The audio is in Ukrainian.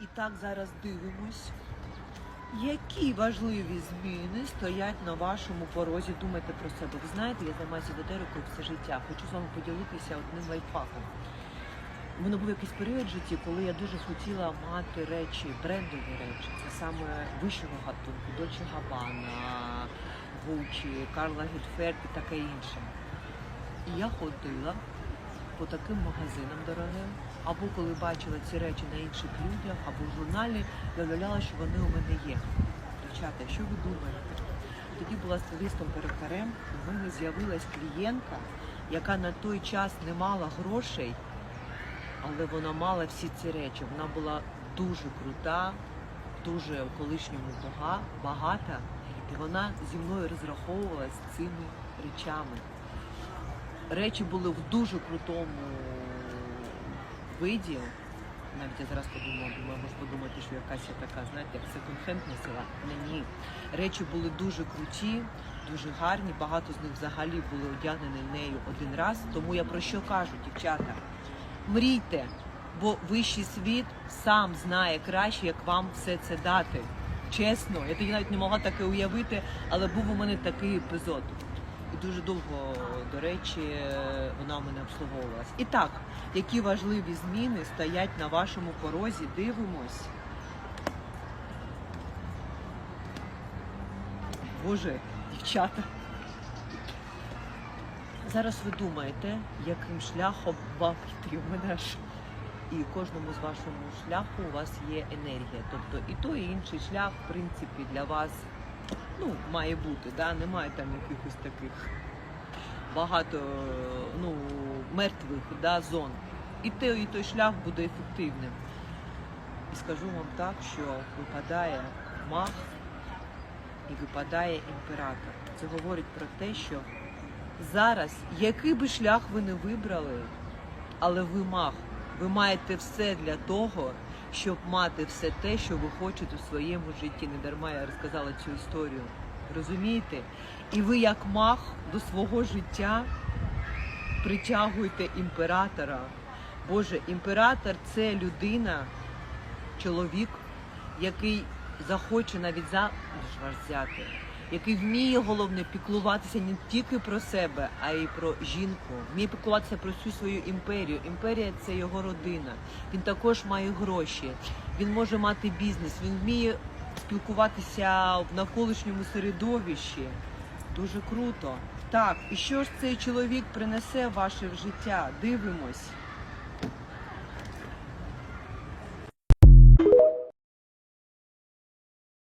І так зараз дивимось, які важливі зміни стоять на вашому порозі. Думайте про себе. Ви знаєте, я займаюся езотерикою все життя. Хочу з вами поділитися одним лайфхаком. У мене був якийсь період в житті, коли я дуже хотіла мати речі, брендові речі. Це саме вищого гатунку, Дольче Габана, Гучі, Карла Гельферт і таке інше. І я ходила по таким магазинам дорогим, або коли бачила ці речі на інших людях, або в журналі, я що вони у мене є. Дівчата, що ви думаєте? Тоді була стилистом перукарем, у мене з'явилась клієнтка, яка на той час не мала грошей, але вона мала всі ці речі. Вона була дуже крута, дуже в колишньому бага- багата, і вона зі мною розраховувалась цими речами. Речі були в дуже крутому виді. Навіть я зараз подумала, думаю, може подумати, що якась я така, знаєте, як секонд-хенд носила. Ні. Речі були дуже круті, дуже гарні. Багато з них взагалі були одягнені нею один раз. Тому я про що кажу, дівчата? Мрійте, бо вищий світ сам знає краще, як вам все це дати. Чесно, я тоді навіть не могла таке уявити, але був у мене такий епізод. І дуже довго, до речі, вона у мене обслуговувалась. І так, які важливі зміни стоять на вашому порозі? Дивимось. Боже, дівчата. Зараз ви думаєте, яким шляхом вам йти у мене ж. І кожному з вашому шляху у вас є енергія. Тобто і той, і інший шлях, в принципі, для вас ну, має бути. Да? Немає там якихось таких багато ну, мертвих да, зон. І той, і той шлях буде ефективним. І скажу вам так, що випадає маг і випадає імператор. Це говорить про те, що зараз, який би шлях ви не вибрали, але ви маг. Ви маєте все для того, щоб мати все те, що ви хочете у своєму житті. Не дарма я розказала цю історію. Розумієте? І ви, як маг, до свого життя притягуєте імператора. Боже, імператор це людина, чоловік, який захоче навіть за вас взяти, який вміє головне піклуватися не тільки про себе, а й про жінку. Вміє піклуватися про всю свою імперію. Імперія це його родина. Він також має гроші. Він може мати бізнес. Він вміє спілкуватися в навколишньому середовищі. Дуже круто. Так, і що ж цей чоловік принесе в ваше життя? Дивимось.